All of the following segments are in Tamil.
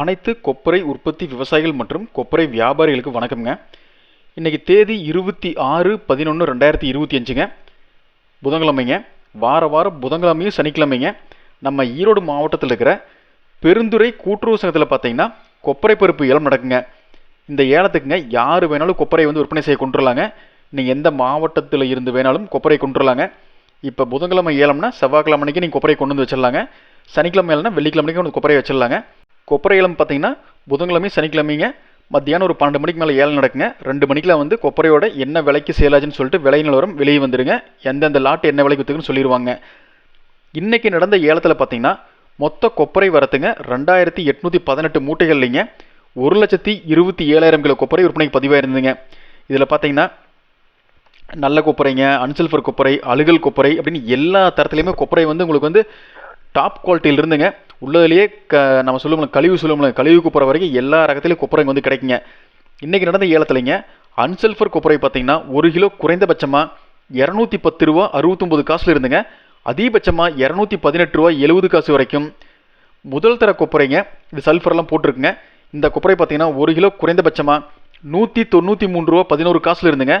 அனைத்து கொப்பரை உற்பத்தி விவசாயிகள் மற்றும் கொப்பரை வியாபாரிகளுக்கு வணக்கம்ங்க. இன்னைக்கு தேதி இருபத்தி ஆறு பதினொன்று ரெண்டாயிரத்தி இருபத்தி அஞ்சுங்க. புதன்கிழமைங்க. வார வாரம் புதன்கிழமையும் சனிக்கிழமைங்க. நம்ம ஈரோடு மாவட்டத்தில் இருக்கிற பெருந்துறை கூட்டுறவு சங்கத்தில் பார்த்தீங்கன்னா கொப்பரை பருப்பு ஏலம் நடக்குங்க. இந்த ஏலத்துக்குங்க யார் வேணாலும் கொப்பரை வந்து விற்பனை செய்ய கொண்டுருலாங்க. நீங்கள் எந்த மாவட்டத்தில் இருந்து வேணாலும் கொப்பரை கொண்டு வரலாங்க இப்போ புதன்கிழமை ஏலம்னா செவ்வாய்க்கிழமைக்கு நீங்கள் கொப்பரை கொண்டு வந்து வச்சிடலாங்க சனிக்கிழமை ஏலம்னா வெள்ளிக்கிழமைக்கு கொண்டு கொப்பரை வச்சிடலாங்க கொப்பரை பார்த்தீங்கன்னா புதன்கிழமை சனிக்கிழமைங்க. மத்தியானம் ஒரு பன்னெண்டு மணிக்கு மேலே ஏலம் நடக்குங்க. ரெண்டு மணிக்கெலாம் வந்து கொப்பரையோட என்ன விலைக்கு சேலாச்சுன்னு சொல்லிட்டு விலை நிலவரம் வெளியே வந்துடுங்க எந்தெந்த லாட்டு என்ன விலைக்கு விற்றுக்குன்னு சொல்லிடுவாங்க இன்றைக்கி நடந்த ஏலத்தில் பார்த்தீங்கன்னா மொத்த கொப்பரை வரத்துங்க ரெண்டாயிரத்தி எட்நூற்றி பதினெட்டு மூட்டைகள்லைங்க. ஒரு லட்சத்தி இருபத்தி ஏழாயிரம் கிலோ கொப்பரை விற்பனைக்கு பதிவாயிருந்துங்க. இதில் பார்த்தீங்கன்னா நல்ல கொப்பரைங்க அன்சல்ஃபர் கொப்பரை அழுகல் கொப்பரை அப்படின்னு எல்லா தரத்துலையுமே கொப்பரை வந்து உங்களுக்கு வந்து டாப் குவாலிட்டியில் இருந்துங்க. உள்ளதுலேயே க நம்ம சொல்லுவோம் கழிவு சொல்லுவோம்ல கழிவு குப்புற வரைக்கும் எல்லா ரகத்திலையும் கொப்பரை வந்து கிடைக்குங்க. இன்றைக்கி நடந்த ஏலத்துலைங்க அன்சல்ஃபர் குப்புறை பார்த்தீங்கன்னா ஒரு கிலோ குறைந்தபட்சமாக இரநூத்தி பத்து ரூபா அறுபத்தொம்பது காசுல இருந்துங்க. அதிகபட்சமாக இரநூத்தி பதினெட்டு ரூபா எழுபது காசு வரைக்கும் முதல் தர கொப்பரைங்க இது சல்ஃபர்லாம் போட்டிருக்குங்க. இந்த கொப்பரை பார்த்தீங்கன்னா ஒரு கிலோ குறைந்தபட்சமாக நூற்றி தொண்ணூற்றி மூணு ரூபா பதினோரு காசுல இருந்துங்க.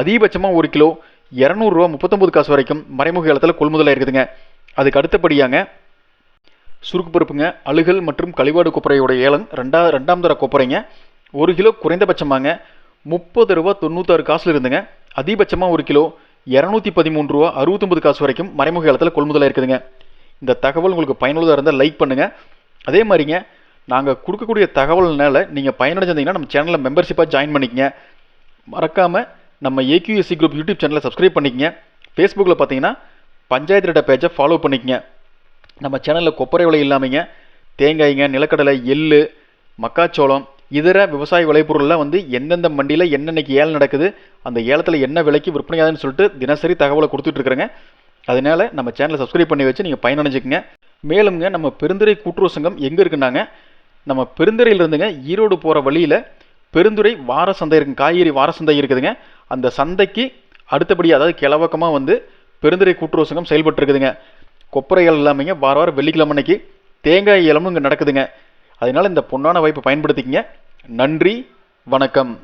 அதிகபட்சமாக ஒரு கிலோ இரநூறுவா முப்பத்தொம்பது காசு வரைக்கும் மறைமுக ஏலத்தில் கொள்முதலாக இருக்குதுங்க அதுக்கு அடுத்தபடியாங்க சுருக்கு பருப்புங்க அழுகல் மற்றும் கழிவாடு கொப்பரையோட ஏலம் ரெண்டா ரெண்டாம் தர கொப்பரைங்க ஒரு கிலோ குறைந்தபட்சமாங்க முப்பது ரூபா தொண்ணூத்தாறு காசுல இருந்துங்க அதிகபட்சமாக ஒரு கிலோ இரநூத்தி பதிமூணு ரூபா அறுபத்தொம்பது காசு வரைக்கும் மறைமுக ஏலத்தில் கொள்முதலாக இருக்குதுங்க இந்த தகவல் உங்களுக்கு பயனுள்ளதாக இருந்தால் லைக் பண்ணுங்கள் அதே மாதிரிங்க நாங்கள் கொடுக்கக்கூடிய தகவல்னால நீங்கள் பயனடைஞ்சிருந்தீங்கன்னா நம்ம சேனலில் மெம்பர்ஷிப்பாக ஜாயின் பண்ணிக்கங்க. மறக்காமல் நம்ம ஏக்யூஎஸ்சி குரூப் யூடியூப் சேனலை சப்ஸ்கிரைப் பண்ணிக்கங்க. ஃபேஸ்புக்கில் பார்த்தீங்கன்னா பஞ்சாயத்து ரெட்ட பேஜை ஃபாலோ பண்ணிக்கங்க. நம்ம சேனலில் கொப்பரை விலை இல்லாமங்க தேங்காய்ங்க நிலக்கடலை எள்ளு மக்காச்சோளம் இதர விவசாய விளைபொருள்லாம் வந்து எந்தெந்த மண்டியில் என்னென்னைக்கு ஏலம் நடக்குது அந்த ஏலத்தில் என்ன விலைக்கு விற்பனையாதுன்னு சொல்லிட்டு தினசரி தகவலை கொடுத்துட்ருக்குறேங்க அதனால் நம்ம சேனலை சப்ஸ்கிரைப் பண்ணி வச்சு நீங்கள் பயனடைஞ்சுக்கங்க. மேலும்ங்க நம்ம பெருந்துறை கூட்டுறவு சங்கம் எங்கே இருக்குன்னாங்க நம்ம பெருந்துறையிலிருந்துங்க ஈரோடு போகிற வழியில் பெருந்துறை வார சந்தை இருக்குங்க காய்கறி வார சந்தை இருக்குதுங்க. அந்த சந்தைக்கு அடுத்தபடி அதாவது கிளவக்கமாக வந்து பெருந்துறை கூட்டுறவு சங்கம் செயல்பட்டு இருக்குதுங்க கொப்பரைகள் இல்லாமல் வார வாரம் வெள்ளிக்கிழமை அன்னைக்கு தேங்காய் ஏலமும் இங்கே நடக்குதுங்க. அதனால் இந்த பொன்னான வாய்ப்பை பயன்படுத்திக்கங்க. நன்றி வணக்கம்.